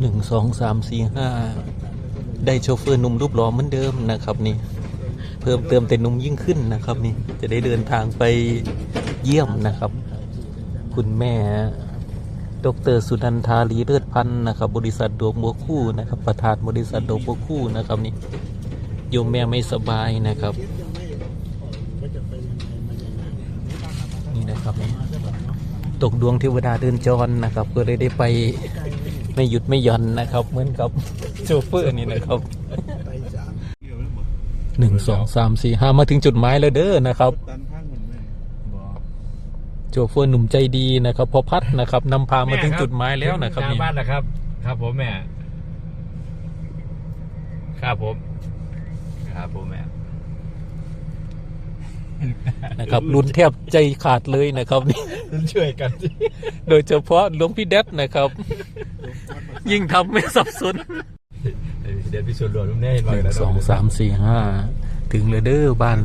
หนึ่งสองสามสี่ห้าได้โชเฟอร์หนุ่มรูปหล่อเหมือนเดิมนะครับนี่ เพิ่มเติมแต่หนุ่มยิ่งขึ้นนะครับนี่จะได้เดินทางไปเยี่ยมนะครับ คุณแม่ดรสุนันทาลีเลิศพันธ์นะครับ บริษัทดวงบัวคู่นะครับ ประธานบริษัทดวงบัวคู่นะครับนี่โยมแม่ไม่สบายนะครับนี่นะครับนี่ตกดวงเทวดาเดินจรนะครับ ก็เลยได้ไป ไม่หยุดไม่หย่อนนะครับ เหมือนกับโชเฟอร์นี่นะครับหนึ่งสองสามสี่ห้ามาถึงจุดหมายแล้วเด้อนะครับตันข้างหมดไหมโชเฟอร์หนุ่มใจดีนะครับพอพัดนะครับนำพามาถึงจุดหมายแล้วนะครับหน้านี่บ้านนะครับ ครับผมแม่ครับผมครับผมแม่ นะครับลุ้นแทบใจขาดเลยนะครับนี่ช่วยกันสิโดยเฉพาะหลวงพี่แดดนะครับ ยิ่งทำไม่สับสนเดี๋ยวพี่ชวนรวมนุ่มแน่เห็นหบ้างนึ่งแล้วสองสามสี่ห้าถึงเลยเด้อบ้าน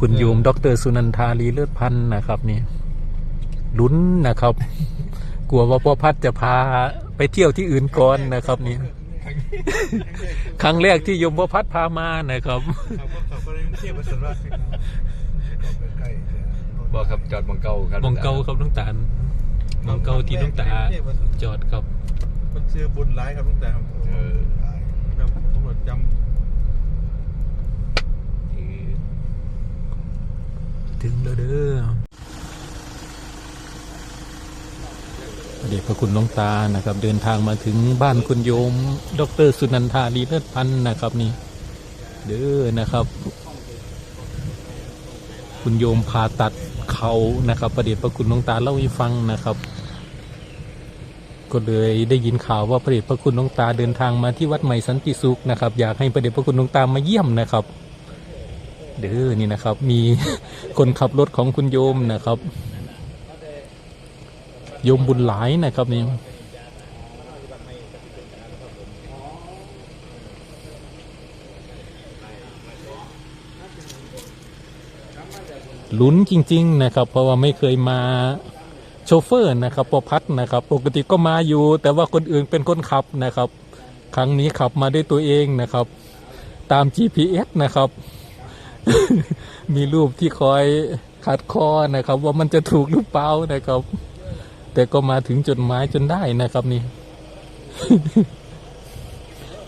คุณโยมดรสุนันทาลีเลิศพันธ์นะครับนี่ลุ้นนะครับ กลัวว่าพ่อพัดจะพาไปเที่ยวที่อื่นก่อนนะครับนี่ ครั้งแรกที่โยมพ่อพัดพามานะครับขับก็ขับก็ได้เทียบกับสวนรักใกล้บอกครับจอดบังเก่าครับมองเกาครับน้องตาลมองเกาที่น้องตาจอดครับ มันชื่อบุญร้ายครับลุงแต่ครับเออจำตำรวจจถึงแล้วเด้อ เดชพระคุณหลวงตานะครับ เดินทางมาถึงบ้านคุณโยม ดรสุนันทาลีเลิศพันธ์นะครับนี่เด้อนะครับ คุณโยมผ่าตัดเขานะครับประเดชพระคุณหลวงตาเล่าให้ฟังนะครับ ก็เลยได้ยินข่าวว่าพระเดชพระคุณหลวงตาเดินทางมาที่วัดใหม่สันติสุขนะครับ อยากให้พระเดชพระคุณหลวงตามาเยี่ยมนะครับ เด้อนี่นะครับ มีคนขับรถของคุณโยมนะครับ ยมบุญหลายนะครับนี่ลุ้นจริง ๆ นะครับ เพราะว่าไม่เคยมาโชเฟอร์นะครับปอพัดนะครับ ปกติก็มาอยู่ แต่ว่าคนอื่นเป็นคนขับนะครับ ครั้งนี้ขับมาด้วยตัวเองนะครับ ตาม GPS นะครับ มีรูปที่คอยขัดคอนะครับ ว่ามันจะถูกหรือเปล่านะครับ แต่ก็มาถึงจุดหมายจนได้นะครับนี่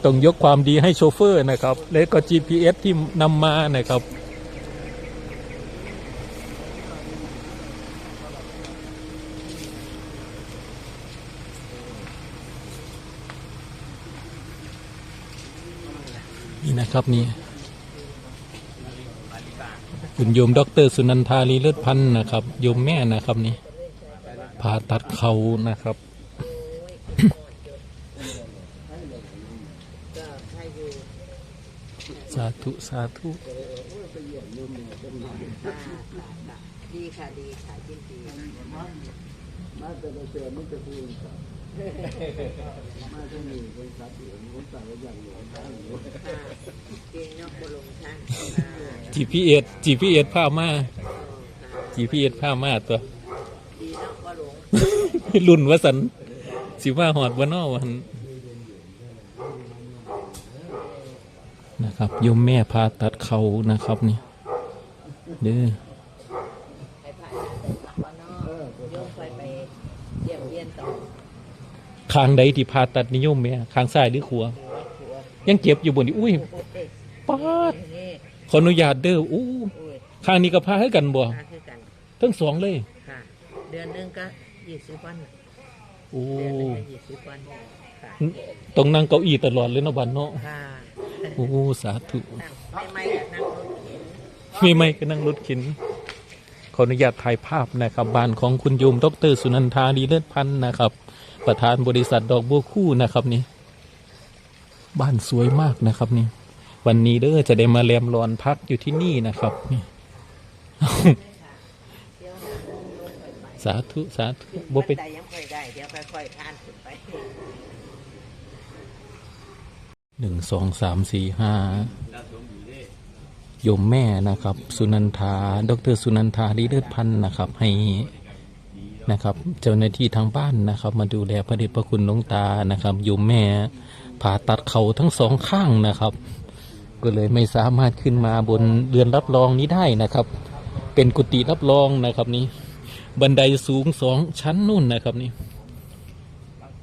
ต้องยกความดีให้โชเฟอร์นะครับ และก็ GPS ที่นำมานะครับ นี่นะครับนี่คุณโยม ดร สุนันทาลีเลิศพันธ์นะครับ โยมแม่นะครับนี่ ผ่าตัดเขานะครับ สาธุ สาธุดีค่ะ ดีค่ะยินดีเก่งเนาะบลงท่าน GPS GPS พามา GPS พามาตัวดีเนาะบลง รุ่นวสันสิว่าหอดวันนอวันนะครับโยมแม่พาตัดเขานะครับนี่เด้อไปผ่านวานอกโยมไปไปเยี่ยมเยียนต่อคางใดที่พาตัดนิยมแม่คางซ้ายหรือขวาหัวหัวยังเจ็บอยู่บนนี้อุ้ยปาดนี่ขออนุญาตเด้ออู้อุ้ยข้างนี้ก็พาให้กันบ่มาคือกันทั้งสองเลยค่ะเดือนหนึงก็ ยี่สิบวันโอ้เดือนหนึงก็ยี่สิบวันค่ะต้องนั่งเก้าอี้ตลอดเลยเนาะบันเนาะค่ะโอ้สาธุนั่งไม่ไม่กับนั่งรถเข็นมีไม่ก็นั่งรถเข็นขออนุญาตถ่ายภาพนะครับบ้านของคุณโยมดรสุนันทาดีเลิศพันธ์นะครับ ประธานบริษัทดอกบัวคู่นะครับนี่ บ้านสวยมากนะครับนี่ วันนี้เด้อจะได้มาแรมรอนพักอยู่ที่นี่นะครับนี่ สาธุ สาธุบ่ไปแต่ยังค่อยได้ เดี๋ยวค่อยๆผ่านขึ้นไปหนึ่งสองสามสี่ห้าโยมแม่นะครับ สุนันทา ดร สุนันทาดีเลิศพันธ์นะครับ ให้นะครับ เจ้าหน้าที่ทางบ้านนะครับ มาดูแลพระเดชพระคุณหลวงตานะครับโยมแม่ผ่าตัดเขาทั้งสองข้างนะครับ ก็เลยไม่สามารถขึ้นมาบนเรือนรับรองนี้ได้นะครับ เป็นกุฏิรับรองนะครับนี้ บันไดสูงสองชั้นนู่นนะครับนี่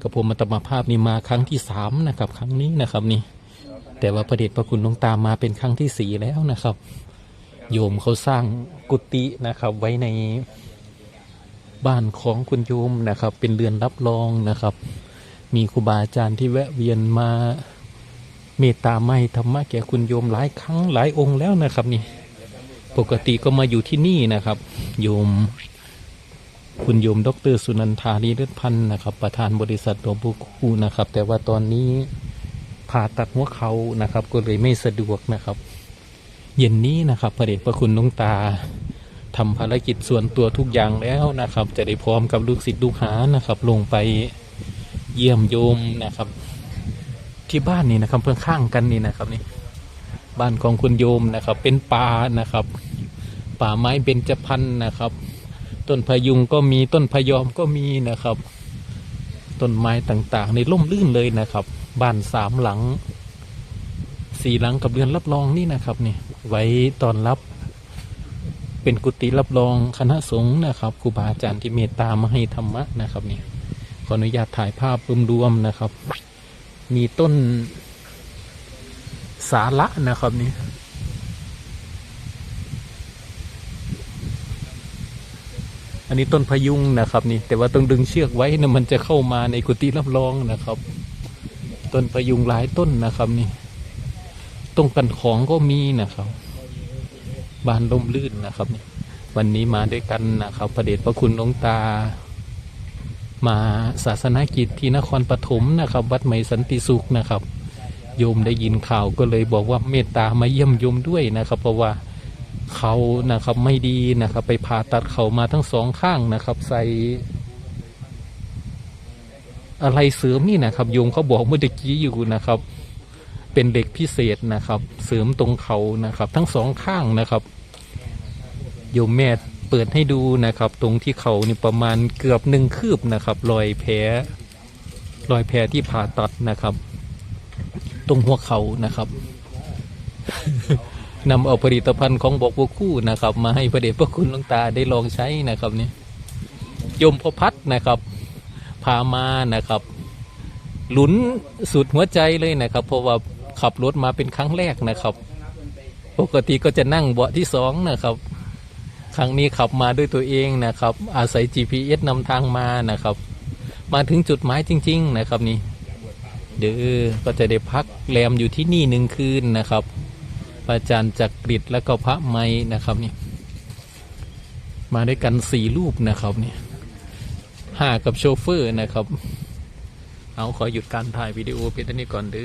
กระผมมาตมาภาพนี่มาครั้งที่สามนะครับ ครั้งนี้นะครับนี่ แต่ว่าพระเดชพระคุณหลวงตามาเป็นครั้งที่สี่แล้วนะครับ โยมเขาสร้างกุฏินะครับ ไว้ในบ้านของคุณโยมนะครับ เป็นเรือนรับรองนะครับ มีครูบาอาจารย์ที่แวะเวียนมาเมตตาไม่ธรรมะแก่คุณโยมหลายครั้งหลายองค์แล้วนะครับนี่ ปกติก็มาอยู่ที่นี่นะครับ โยม คุณโยม ดร สุนันทาลีเลือดพันธ์นะครับ ประธานบริษัทหลวงปู่คูนะครับ แต่ว่าตอนนี้ผ่าตัดหัวเขานะครับ ก็เลยไม่สะดวกนะครับ เย็นนี้นะครับพระเดชพระคุณหลวงตาทำภารกิจส่วนตัวทุกอย่างแล้วนะครับ จะได้พร้อมกับลูกศิษย์ลูกหานะครับ ลงไปเยี่ยมโยมนะครับ ที่บ้านนี่นะครับเพื่อนข้างกันนี่นะครับนี่บ้านของคุณโยมนะครับ เป็นป่านะครับ ป่าไม้เบญจพรรณนะครับ ต้นพยุงก็มีต้นพยอมก็มีนะครับ ต้นไม้ต่างๆในร่มรื่นเลยนะครับ บ้านสามหลัง สี่หลังกับเรือนรับรองนี่นะครับนี่ไว้ตอนรับ เป็นกุฏิรับรองคณะสงฆ์นะครับครูบาอาจารย์ที่เมตตามาให้ธรรมะนะครับนี่ขออนุญาตถ่ายภาพรวมๆนะครับ มีต้นสาระนะครับนี่ อันนี้ต้นพยุงนะครับ นี่แต่ว่าต้องดึงเชือกไว้นะมันจะเข้ามาในกุฏิรับรองนะครับ ต้นพยุงหลายต้นนะครับนี่ต้นกันของก็มีนะครับ บานลมลื่นนะครับนี่วันนี้มาด้วยกันนะครับ พระเดชพระคุณหลวงตา มาศาสนกิจที่นครปฐมนะครับ วัดใหม่สันติสุขนะครับ โยมได้ยินข่าวก็เลยบอกว่าเมตตามาเยี่ยมโยมด้วยนะครับ เพราะว่า เขานะครับไม่ดีนะครับ ไปผ่าตัดเขามาทั้งสองข้างนะครับ ใส่อะไรเสริมนี่นะครับโยมเขาบอกเมื่อกี้อยู่นะครับ เป็นเด็กพิเศษนะครับ เสริมตรงเขานะครับ ทั้งสองข้างนะครับโยมแม่เปิดให้ดูนะครับ ตรงที่เขานี่ประมาณเกือบหนึ่งคืบนะครับ รอยแผลรอยแผลที่ผ่าตัดนะครับ ตรงหัวเขานะครับ นำเอาผลิตภัณฑ์ของบอกบัวคู่นะครับ มาให้พระเดชพระคุณหลวงตาได้ลองใช้นะครับนี่ยมพพัดนะครับพามานะครับ หลุนสุดหัวใจเลยนะครับ เพราะว่าขับรถมาเป็นครั้งแรกนะครับ ปกติก็จะนั่งเบาะที่สองนะครับ ครั้งนี้ขับมาด้วยตัวเองนะครับ อาศัย GPS นำทางมานะครับ มาถึงจุดหมายจริง ๆ นะครับนี่เด้อก็จะได้พักแรมอยู่ที่นี่หนึ่งคืนนะครับ ระอาจารย์จักริดแล้วก็พระไม้นะครับนี่มาด้วยกันสี่รูปนะครับนี่ห้ากับโชเฟอร์นะครับ เอาขอหยุดการถ่ายวิดีโอเพียงเท่านี้ก่อนเด้อ